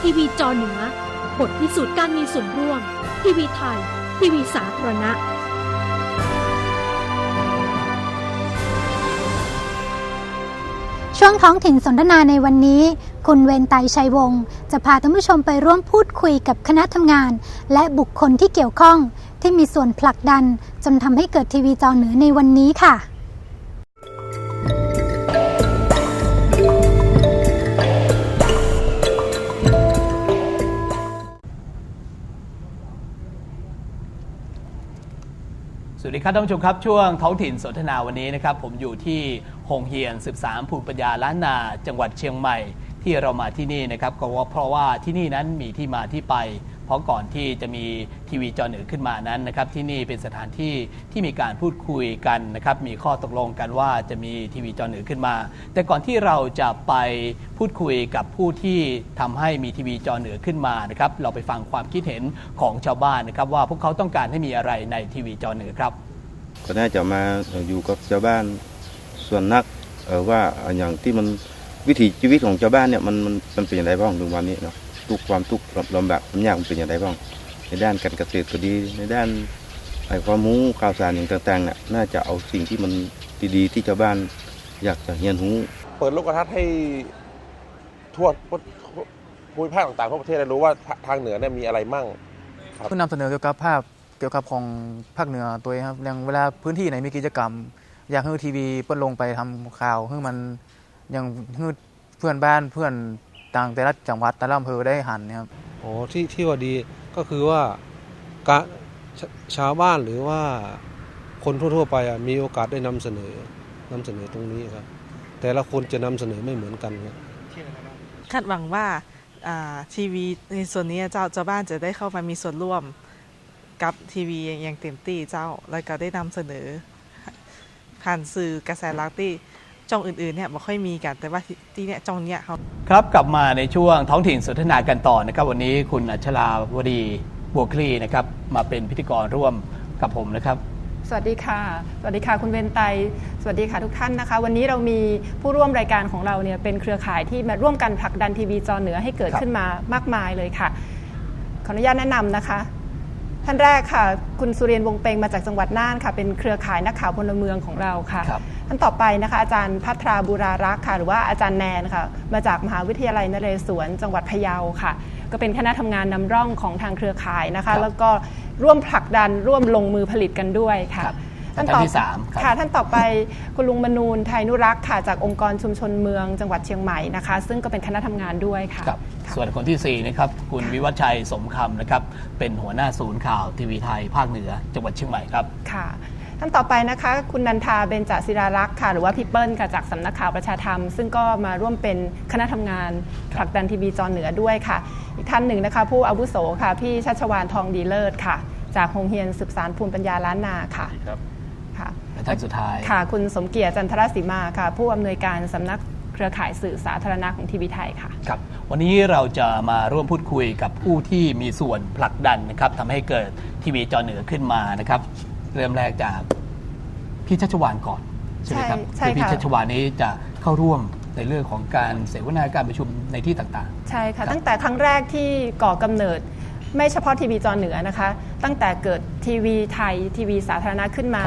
ทีวีจอเหนือบทพิสูจน์การมีส่วนร่วม ทีวีไทย ทีวีสาธารณะ ช่วงท้องถิ่นสนทนาในวันนี้ คุณเวนไตชัยวงศ์จะพาท่านผู้ชมไปร่วมพูดคุยกับคณะทำงาน และบุคคลที่เกี่ยวข้องที่มีส่วนผลักดันจนทำให้เกิดทีวีจอเหนือในวันนี้ค่ะ วัสดีครับท่านผู้ชมครับ ช่วงท้องถิ่นสนทนาวันนี้นะครับ ผมอยู่ที่หงเฮียน 13 ภูมิปัญญาล้านนา จังหวัดเชียงใหม่ ที่เรามาที่นี่นะครับก็เพราะว่าที่นี่นั้นมีที่มาที่ไป เพราะก่อนที่จะมีทีวีจอหนือขึ้นมานั้นนะครับที่นี่เป็นสถานที่ที่มีการพูดคุยกันนะครับมีข้อตกลงกันว่าจะมีทีวีจอหนือขึ้นมา แต่ก่อนที่เราจะไปพูดคุยกับผู้ที่ทำให้มีทีวีจอเหนือขึ้นมานะครับเราไปฟังความคิดเห็นของชาวบ้านนะครับว่าพวกเขาต้องการให้มีอะไรในทีวีจอเหนือครับก็น่าจะมาอยู่กับชาวบ้านส่วนนักว่าอย่างที่มันวิถีชีวิตของชาวบ้านเนี่ยมันมันมันเป็นอย่างไรบ้างถึงวันนี้เนาะ ทุกข์ความทุกข์ลำบากลำยากมันเป็นอย่างไรบ้าง ในด้านการเกษตรก็ดี ในด้านไอ้ความรู้ข่าวสารอย่างต่างๆเนี่ยน่าจะเอาสิ่งที่มันดีๆที่ชาวบ้านอยากจะเรียนรู้เปิดโลกทัศน์ให้ทั่วภูมิภาคต่างๆทั่วประเทศได้รู้ว่าทางเหนือเนี่ยมีอะไรมั่งครับเพื่อนำเสนอเกี่ยวกับภาพเกี่ยวกับของภาคเหนือตัวเองครับอย่างเวลาพื้นที่ไหนมีกิจกรรม อยากให้ทีวีเปิดลงไปทำข่าวให้มันยังให้เพื่อนบ้านเพื่อน ต่างแต่ละจังหวัดแต่ละอำเภอได้หันเนะครับโอ้ที่ที่ว่าดีก็คือว่าการชชาวบ้านหรือว่าคนทั่วๆไปอะมีโอกาสได้นำเสนอนำเสนอตรงนี้ครับ แต่ละคนจะนำเสนอไม่เหมือนกันครับคาดหวังว่าอ่าทีวีในส่วนนี้เจ้าเจ้าบ้านจะได้เข้ามามีส่วนร่วมกับทีวีอย่างเต็มที่เจ้า แล้วก็ได้นำเสนอผ่านสื่อกระแสหลักที่ จ้องอื่นๆเนี่ยไม่ค่อยมีกันแต่ว่าที่ที่เนี่ยจ้องเนี่ยเขาครับกลับมาในช่วงท้องถิ่นสนทนากันต่อนะครับ วันนี้คุณอัชราวดีบัวคลีนะครับมาเป็นพิธีกรร่วมกับผมนะครับสวัสดีค่ะ สวัสดีค่ะ คุณเวนไต สวัสดีค่ะทุกท่านนะคะ วันนี้เรามีผู้ร่วมรายการของเราเนี่ยเป็นเครือข่ายที่มาร่วมกันผลักดันทีวีจอเหนือให้เกิดครับขึ้นมามากมายเลยค่ะ ขออนุญาตแนะนำนะคะ ท่านแรกค่ะ คุณสุเรียนวงเปงมาจากจังหวัดน่านค่ะ เป็นเครือข่ายนักข่าวพลเมืองของเราค่ะครับท่านต่อไปนะคะ อาจารย์พัทราบุรารักษ์ค่ะ หรือว่าอาจารย์แนนค่ะ มาจากมหาวิทยาลัยนเรศวรจังหวัดพะเยาค่ะ ก็เป็นคณะทำงานนำร่องของทางเครือข่ายนะครัคะบแล้วก็ร่วมผลักดันร่วมลงมือผลิตกันด้วยค่ะครับ ท่านท่านต่อที่สามครับค่ะท่านต่อไปคุณลุงมนูนไทยนุรักษ์ค่ะจากองค์กรชุมชนเมืองจังหวัดเชียงใหม่นะคะ ซึ่งก็เป็นคณะทำงานด้วยค่ะครับส่วนคนที่4นะครับคุณวิวัฒชัยสมคำนะครับเป็นหัวหน้าศูนย์ข่าวทีวีไทยภาคเหนือจังหวัดเชียงใหม่ครับค่ะท่านต่อไปนะคะคุณนันทาเบญจศิรารักษ์ค่ะหรือว่าพี่เปิ้ลค่ะจากสำนักข่าวประชาธรรม ซึ่งก็มาร่วมเป็นคณะทำงานผลักดันทีวีจอเหนือด้วยค่ะ อีกท่านหนึ่งนะคะ ผู้อาวุโสค่ะพี่ชัชวานทองดีเลิศค่ะ จากโรงเรียนสืบสารภูมิปัญญาล้านนาค่ะค่ะและ ท่านสุดท้ายค่ะ คุณสมเกียรติจันทรศรีมาค่ะ ผู้อำนวยการสำนักเครือข่ายสื่อสาธารณะของทีวีไทยค่ะครับวันนี้เราจะมาร่วมพูดคุยกับผู้ที่มีส่วนผลักดันนะครับทำให้เกิดทีวีจอเหนือขึ้นมานะครับ เริ่มแรกจากพี่ชัชวานก่อนใช่ไหมครับใช่คือพี่ค่ะชัชวานนี้จะเข้าร่วมในเรื่องของการเสวนาการประชุมในที่ต่างใช่ค่ะครับตั้งแต่ครั้งแรกที่ก่อกำเนิดไม่เฉพาะทีวีจอเหนือนะคะ ตั้งแต่เกิดทีวีไทยทีวีสาธารณะขึ้นมา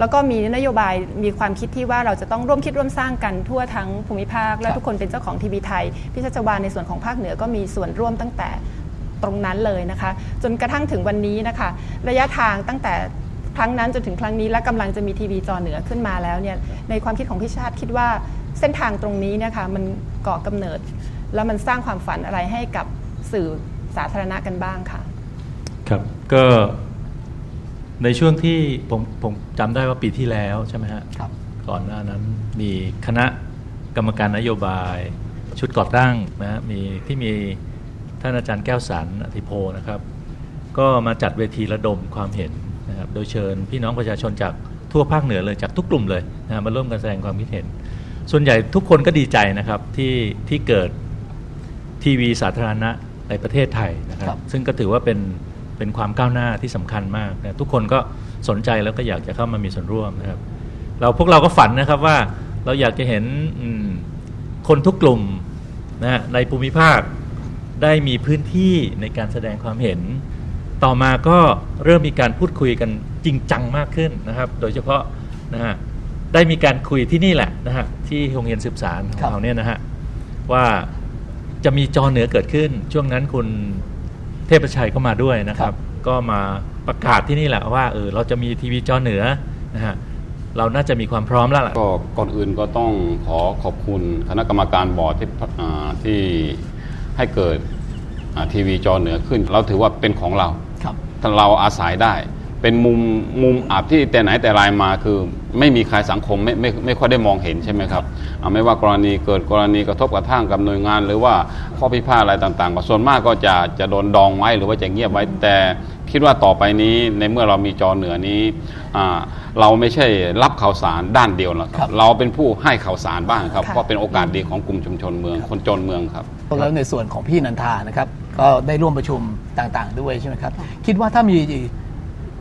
แล้วก็มีนโยบายมีความคิดที่ว่าเราจะต้องร่วมคิดร่วมสร้างกันทั่วทั้งภูมิภาค และครับทุกคนเป็นเจ้าของทีวีไทยพี่ชัชวานในส่วนของภาคเหนือก็มีส่วนร่วมตั้งแต่ตรงนั้นเลยนะคะ จนกระทั่งถึงวันนี้นะคะ ระยะทางตั้งแต่ครั้งนั้นจนถึงครั้งนี้และกำลังจะมีทีวีจอเหนือขึ้นมาแล้วเนี่ยในความคิดของพี่ชาติคิดว่าเส้นทางตรงนี้เนะคะมันก่อกำเนิด แล้วมันสร้างความฝันอะไรให้กับสื่อสาธารณะกันบ้างค่ะ ครับก็ ในช่วงที่ผมผมจำได้ว่าปีที่แล้วใช่ไหมฮะๆครับก่อนหน้านั้นมีคณะกรรมการนโยบาย ชุดก่อตั้งนะฮะมีที่มีท่านอาจารย์แก้วสันอธิโพนะครับ ก็มาจัดเวทีระดมความเห็นนะครับโดยเชิญพี่น้องประชาชนจากทั่วภาคเหนือเลยจากทุกกลุ่มเลยนะฮะมาร่วมกันแสดงความคิดเห็น ส่วนใหญ่ทุกคนก็ดีใจนะครับที่ที่เกิดทีวีสาธารณะในประเทศไทยนะคครัรับบซึ่งก็ถือว่าเป็น เป็นความก้าวหน้าที่สำคัญมากนะทุกคนก็สนใจแล้วก็อยากจะเข้ามามีส่วนร่วมนะครับ เราพวกเราก็ฝันนะครับว่าเราอยากจะเห็นคนทุกกลุ่มนะฮะในภูมิภาคได้มีพื้นที่ในการแสดงความเห็น ต่อมาก็เริ่มมีการพูดคุยกันจริงจังมากขึ้นนะครับ โดยเฉพาะนะฮะได้มีการคุยที่นี่แหละนะฮะที่โรงเรียนสืบสารของเราเนี่ยนะฮะว่าจะมีจอเหนือเกิดขึ้น ช่วงนั้นคุณ เทพชัยก็มาด้วยนะครับ ก็มาประกาศที่นี่แหละว่าเออเราจะมีทีวีจอเหนือนะฮะเราน่าจะมีความพร้อมแล้วล่ะก็ก่อนอื่นก็ต้องขอขอบคุณคณะกรรมการบอร์ดที่อ่าที่ให้เกิดอ่าทีวีจอเหนือขึ้น เราถือว่าเป็นของเราครับถ้าเราอาศัยได้ เป็นมุมมุมอับที่แต่ไหนแต่ไรมาคือ ไม่มีใครสังคมไม่ไม่ไม่ค่อยได้มองเห็นใช่ไหมครับอ่าไม่ว่ากรณีเกิดกรณีกระทบกระทั่งกับหน่วยงาน หรือว่าข้อพิพาทอะไรต่างๆก็ส่วนมากก็จะจะโดนดองไว้หรือว่าจะเงียบไว้แต่คิดว่าต่อไปนี้ในเมื่อเรามีจอเหนือนี้อ่าเราไม่ใช่รับข่าวสารด้านเดียวหรอกคครัรับบเราเป็นผู้ให้ข่าวสารบ้างครับค่ะเพราะเป็นโอกาสดีของกลุ่มชุมชนเมืองคนจนเมืองครับแล้วในส่วนของพี่นันทานะครับ ก็ได้ร่วมประชุมต่างๆ ด้วยใช่ไหมครับ คิดว่าถ้ามี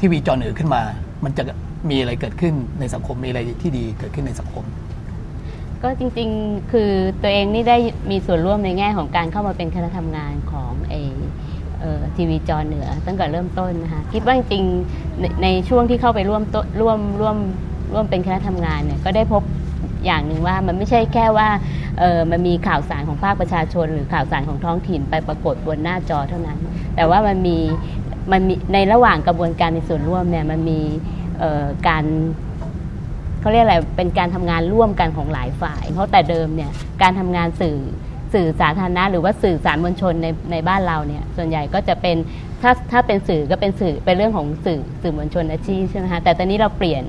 ทีวีจอเหนือขึ้นมา มันจะมีอะไรเกิดขึ้นในสังคมมีอะไรที่ดีเกิดขึ้นในสังคม ก็จริงๆคือตัวเองนี่ได้มีส่วนร่วมในแง่ของการเข้ามาเป็นคณะทำงานของเอทีวีจอเหนือตั้งแต่เริ่มต้นนะคะคิดว่าจริงในในช่วงที่เข้าไปร่วมร่วมร่วมร่วมเป็นคณะทำงานเนี่ยก็ได้พบอย่างหนึ่งว่ามันไม่ใช่แค่ว่าเออมันมีข่าวสารของภาคประชาชน หรือข่าวสารของท้องถิ่นไปปรากฏบนหน้าจอเท่านั้น แต่ว่ามันมี มันมีในระหว่างกระบวนการในส่วนร่วมเนี่ยมันมีการเขาเรียกอะไรเป็นการทำงานร่วมกันของหลายฝ่าย เพราะแต่เดิมเนี่ยการทำงานสื่อสื่อสาธารณะหรือว่าสื่อสารมวลชนในในบ้านเราเนี่ยส่วนใหญ่ก็จะเป็นถ้าถ้าเป็นสื่อก็เป็นสื่อเป็นเรื่องของสื่อสื่อมวลชนอาชีพใช่ไหมคะแต่ตอนนี้เราเปลี่ยน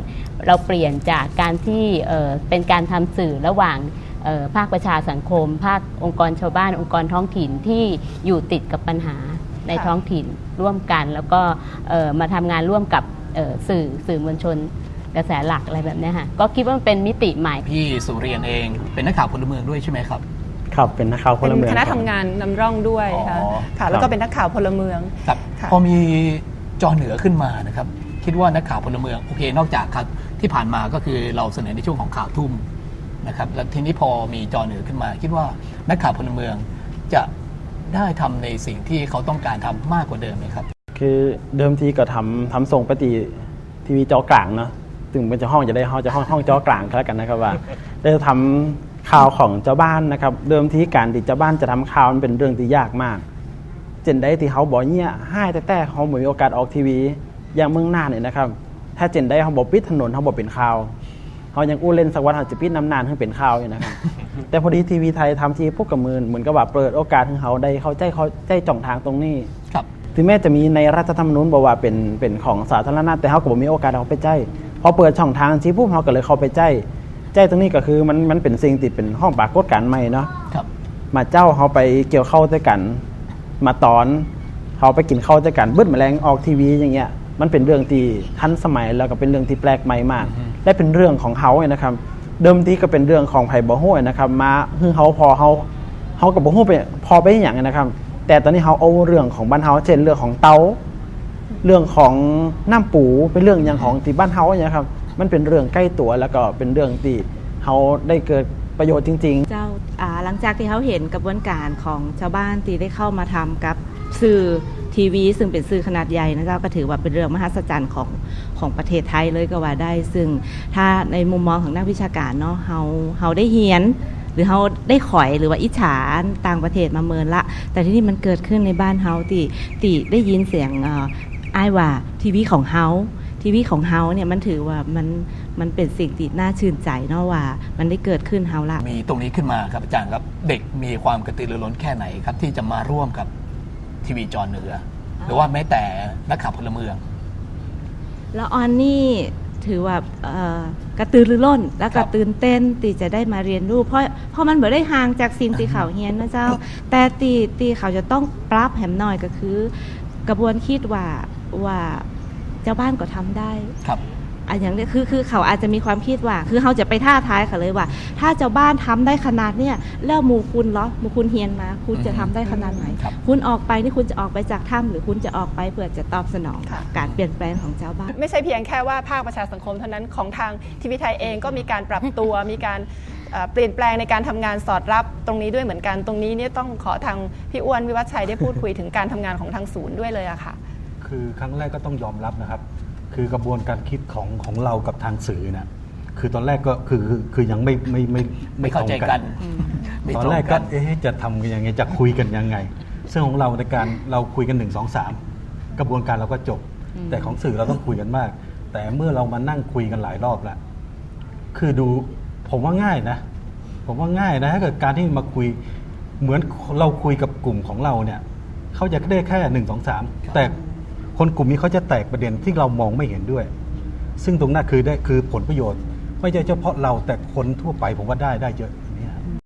เราเปลี่ยนจากการที่เป็นการทำสื่อระหว่างภาคประชาสังคม ภาคองค์กรชาวบ้าน องค์กรท้องถิ่นที่อยู่ติดกับปัญหา ในค่ะท้องถิ่นร่วมกัน แล้วก็เอ่อมาทำงานร่วมกับเอ่อสื่อสื่อมวลชนกระแสหลักอะไรแบบเนี้ยค่ะก็คิดว่ามันเป็นมิติใหม่ พี่สุเรียนเอง เป็นนักข่าวพลเมืองด้วยใช่ไหมครับครับเป็นนักข่าวพเป็ลเมืนองคณะรับทำงานนำร่องด้วยค่ะอ๋อค่ะแล้วก็เป็นนักข่าวพลเมืองครับค่ะพอมีจอเหนือขึ้นมานะครับคิดว่านักข่าวพลเมืองโอเคนอกจากครับที่ผ่านมาก็คือเราเสนอในช่วงของข่าวทุ่มนะครับแล้วทีนี้พอมีจอเหนือขึ้นมา คิดว่านักข่าวพลเมืองจะ ได้ทำในสิ่งที่เขาต้องการทำมากกว่าเดิมไหมครับ คือเดิมทีก็ทำทำส่งปฏิทีวีจอกลางเนาะถึงเป็นจะห้องจะได้ห้องจะห้องห้องจอกลางก็แล้วกันนะครับว่า ได้ทำข่าวของเจ้าบ้านนะครับ เดิมทีการที่เจ้าบ้านจะทำข่าวมันเป็นเรื่องที่ยากมาก เจนได้ที่เขาบอกเนี่ยให้แต่แต่เขาไม่มีโอกาสออกทีวีอย่างเมืองหน้าเนี่ยนะครับ ถ้าเจนได้เขาบอกปิดถนนเขาบอกเป็นข่าว เขายังอู้เล่นสักวันเขาจะปิดน้ำนานให้เป็นข่าวอยู่นะครับ แต่พอดีทีวีไทยทำทีพวกกับมือเหมือนกับว่าเปิดโอกาสให้เขาได้เขาใจเขาใจจ่องทางตรงนี้ครับถึงแม้จะมีในรัฐธรรมนูญบอกว่าเป็นเป็นของสาธารณะแต่เขาก็บ่มีโอกาสเอาไปใจพอเปิดช่องทางชี้ปุ๊บเขาก็เลยเข้าไปใจใจตรงนี้ก็คือมันมันเป็นสิ่งที่เป็นห้องปรากฏการณ์ใหม่เนาะครับ มาเจ้าเขาไปเกี่ยวเข้าด้วยกัน มาตอนเขาไปกินข้าวด้วยกันบึ้ดแมลงออกทีวีอย่างเงี้ย มันเป็นเรื่องที่ทันสมัยแล้วก็เป็นเรื่องที่แปลกใหม่มาก และเป็นเรื่องของเขาเนี่ยนะครับ เดิมทีก็เป็นเรื่องของไผ่บ่ฮู้นะครับ มาคือเขาพอเขาเขากับบ่ฮู้ไปพอไปอย่างนะครับ แต่ตอนนี้เขาเอาเรื่องของบ้านเฮาเช่นเรื่องของเตาเรื่องของน้ำปูเป็นเรื่องอย่างของที่บ้านเฮาเนี่ยครับ มันเป็นเรื่องใกล้ตัวแล้วก็เป็นเรื่องที่เขาได้เกิดประโยชน์จริง ๆ เจ้าอ่าหลังจากที่เขาเห็นกระบวนการของชาวบ้านที่ได้เข้ามาทำกับ สื่อทีวี ซึ่งเป็นสื่อขนาดใหญ่นะเจ้าก็ถือว่าเป็นเรื่องมหัศจรรย์ของของประเทศไทยเลยก็ว่าได้ ซึ่งถ้าในมุมมองของนักวิชาการเนาะเฮาเฮาได้เฮียน หรือเฮาได้ข่อยหรือว่าอิจฉาต่างประเทศมาเมินละ แต่ที่นี่มันเกิดขึ้นในบ้านเฮาที่ที่ได้ยินเสียงเอ่ออ้ายว่าทีวีของเฮาทีวีของเฮาเนี่ยมันถือว่ามันมันเป็นสิ่งที่น่าชื่นใจเนาะว่า มันได้เกิดขึ้นเฮาละมีตรงนี้ขึ้นมาครับอาจารย์ครับเด็กมีความกระตือรือร้นแค่ไหนครับที่จะมาร่วมกับ ทีวีจอเหนือ หรือว่าแม้แต่นักข่าวพลเมือง แล้วออนนี่ถือว่าเอ่อกระตือรือร้น และกระตื่นเต้นที่จะได้มาเรียนรู้ เพราะเพราะมันบ่ได้ห่างจากสิ่งที่เขาเฮียนนะเจ้า แต่ตีตีเขาจะต้องปรับแหมหน่อยก็คือ กระบวนคิดว่าว่าเจ้าบ้านก็ทำได้ครับ อันอย่างนี้คือคือเขาอาจจะมีความคิดว่า คือเขาจะไปท่าท้ายเขาเลยว่า ถ้าเจ้าบ้านทำได้ขนาดเนี้ยแล้วหมู่คุณเหรอหมู่คุณเฮียนมา คุณจะทำได้ขนาดไหนครับคุณออกไปนี่คุณจะออกไปจากถ้ำหรือคุณจะออกไปเพื่อจะตอบสนองการเปลี่ยนแปลงของเจ้าบ้าน ไม่ใช่เพียงแค่ว่าภาคประชาสังคมเท่านั้นของทางทีวีไทยเองก็มีการปรับตัวมีการเอ่อเปลี่ยนแปลงในการทำงานสอดรับตรงนี้ด้วยเหมือนกัน ตรงนี้เนี่ยต้องขอทางพี่อ้วนวิวัฒชัยได้พูดคุยถึงการทำงานของทางศูนย์ด้วยเลยอะค่ะ คือครั้งแรกก็ต้องยอมรับนะครับ คือกระบวนการคิดของของเรากับทางสื่อนะคือตอนแรกก็คือคือคือยังไม่ไม่ไม่ไม่เข้าใจกัน ไม่ตอนตรงแรกกัก็นเอ๊ะจะทำกันยังไงจะคุยกันยังไง ซึ่งของเราในการเราคุยกันหนึ่งสองสามกระบวนการเราก็จบอืมแต่ของสื่อเราต้องคุยกันมาก แต่เมื่อเรามานั่งคุยกันหลายรอบแล้วคือดูผมว่าง่ายนะ ผมว่าง่ายนะถ้าเกิดการที่มาคุยเหมือนเราคุยกับกลุ่มของเราเนี่ยเขาจะได้แค่หนึ่งสองสามแต่ คนกลุ่มนี้เขาจะแตกประเด็นที่เรามองไม่เห็นด้วย ซึ่งตรงนั้นคือได้คือผลประโยชน์ ไม่ใช่เฉพาะเราแต่คนทั่วไปผมว่าได้ได้เยอะ